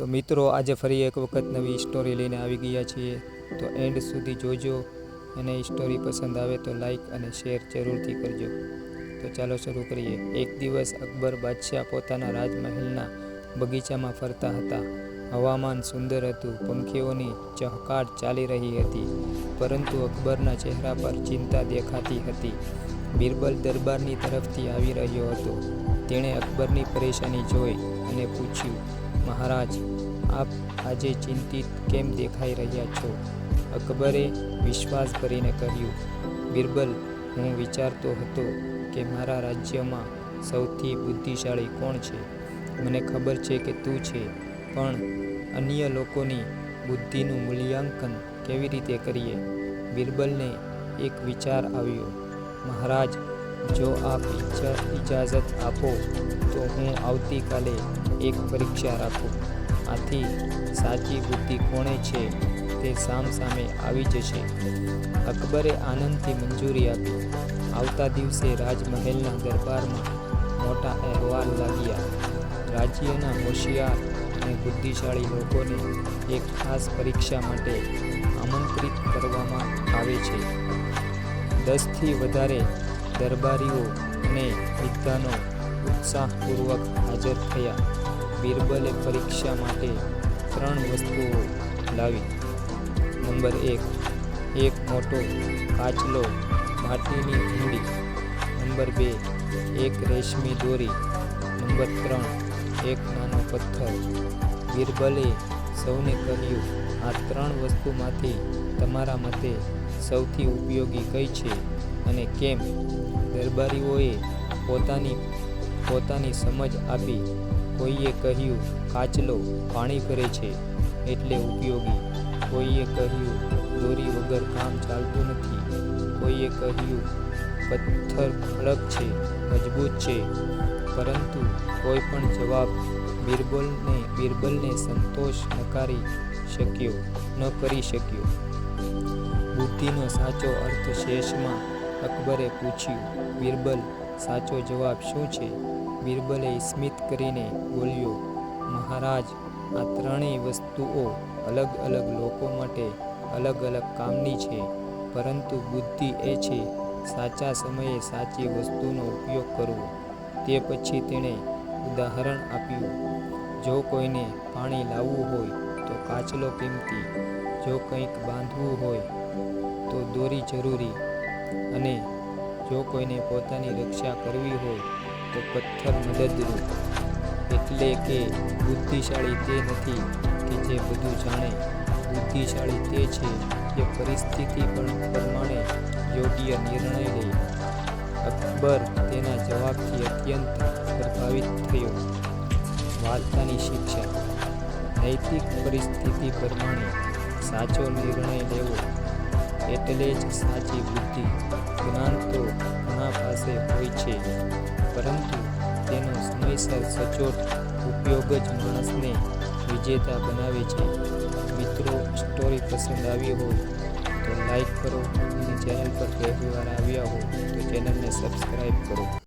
તો મિત્રો, આજે ફરી એક વખત નવી સ્ટોરી લઈને આવી ગયા છીએ. તો એન્ડ સુધી જોજો અને સ્ટોરી પસંદ આવે તો લાઈક અને શેર જરૂરથી કરજો. તો ચાલો શરૂ કરીએ. એક દિવસ અકબર બાદશાહ પોતાના રાજમહેલના બગીચામાં ફરતા હતા. હવામાન સુંદર હતું. પંખીઓની ચહકાટ ચાલી રહી હતી. પરંતુ અકબરના ચહેરા પર ચિંતા દેખાતી હતી. બિરબલ દરબારની તરફથી આવી રહ્યો હતો. તેણે અકબરની પરેશાની જોઈ અને પૂછ્યું મહારાજ, આપ આજે ચિંતિત કેમ દેખાઈ રહ્યા છો? અકબરે વિશ્વાસ ભરીને કહ્યું, બિરબલ, હું વિચારતો હતો કે મારા રાજ્યમાં સૌથી બુદ્ધિશાળી કોણ છે. મને ખબર છે કે તું છે, પણ અન્ય લોકોની બુદ્ધિનું મૂલ્યાંકન કેવી રીતે કરીએ? બિરબલને એક વિચાર આવ્યો, મહારાજ જો આપ ઈજા ઇજાજત આપો, તો હું આવતીકાલે એક પરીક્ષા રાખું. આથી સાચી બુદ્ધિ કોણે છે તે સામ સામે આવી જશે. અકબરે આનંદથી મંજૂરી આપી. આવતા દિવસે રાજમહેલના દરબારમાં મોટા અહેવાલ લાગ્યા. રાજ્યના હોશિયાર અને બુદ્ધિશાળી લોકોને એક ખાસ પરીક્ષા માટે આમંત્રિત કરવામાં આવે છે. દસથી વધારે દરબારીઓ અને વિદ્વાનો ઉત્સાહપૂર્વક હાજર થયા. બિરબલે પરીક્ષા માટે ત્રણ વસ્તુઓ લાવી. નંબર એક એક મોટો કાચલો માટીની ઊંડી નંબર બે, એક રેશમી દોરી. નંબર ત્રણ, એક નાનો પથ્થર. બિરબલે સૌને કહ્યું, આ ત્રણ વસ્તુમાંથી તમારા મતે સૌથી ઉપયોગી કઈ છે? અને કેમ દરબારીઓએ પોતાની પોતાની સમજ આપી કોઈએ કહ્યું, કાચલો પાણી ભરે છે. એટલે ઉપયોગી. કોઈએ કહ્યું, દોરી વગર કામ ચાલતું નથી. કોઈએ કહ્યું, પથ્થર કડક છે, મજબૂત છે. પરંતુ કોઈ પણ જવાબ બિરબલને બિરબલને સંતોષ નકારી શક્યો, ન કરી શક્યો. બુદ્ધિનો સાચો અર્થ શેષમાં અકબરે પૂછ્યું બિરબલ સાચો જવાબ શું છે? બિરબલે સ્મિત કરીને બોલ્યો, મહારાજ, આ ત્રણેય વસ્તુઓ અલગ અલગ લોકો માટે અલગ અલગ કામની છે, પરંતુ બુદ્ધિ એ છે, સાચા સમયે સાચી વસ્તુનો ઉપયોગ કરવો. તે પછી તેણે ઉદાહરણ આપ્યું, જો કોઈને પાણી લાવવું હોય તો કાચલો કિંમતી જો કંઈક બાંધવું હોય તો દોરી જરૂરી અને જો કોઈને પોતાની રક્ષા કરવી હોય, તો પથ્થર મદદરૂપ એટલે કે બુદ્ધિશાળી તે નથી કે જે બધું જાણે. બુદ્ધિશાળી તે છે જે પરિસ્થિતિ પ્રમાણે યોગ્ય નિર્ણય લે. અકબર તેના જવાબથી અત્યંત પ્રભાવિત થયો. વાર્તાની શિક્ષા. નૈતિક પરિસ્થિતિ પ્રમાણે સાચો નિર્ણય લેવો એટલે જ સાચી બુદ્ધિ જ્ઞાન તો ઘણા પાસે હોય છે, પરંતુ તેનો સમયસર સચોટ ઉપયોગ જ માણસને વિજેતા બનાવે છે. મિત્રો સ્ટોરી પસંદ આવી હોય તો લાઈક કરો અને ચેનલ પર પહેલી વાર આવ્યા હો તો ચેનલને સબસ્ક્રાઈબ કરો.